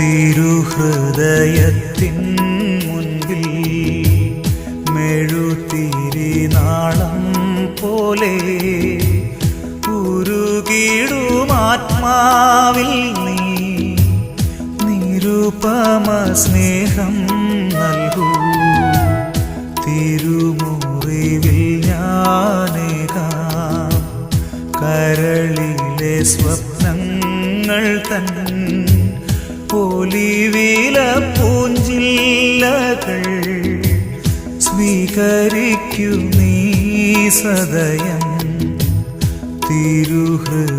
തിരുഹൃദയത്തിൻ മുൻപിൽ മെഴുതിരി നാളം പോലെ ഉരുകിടുമാത്മാവിൽ നീ. നിരുപമ സ്നേഹം നൽകൂ. തിരുമുറിവിൽ ഞാനേകാം. കരളിലെ സ്വപ്നങ്ങൾ തൻ ഒലിവില പൂഞ്ചില്ലകൾ സ്വീകരിക്കൂ നീ സദയം തിരുഹൃദയത്തിൻ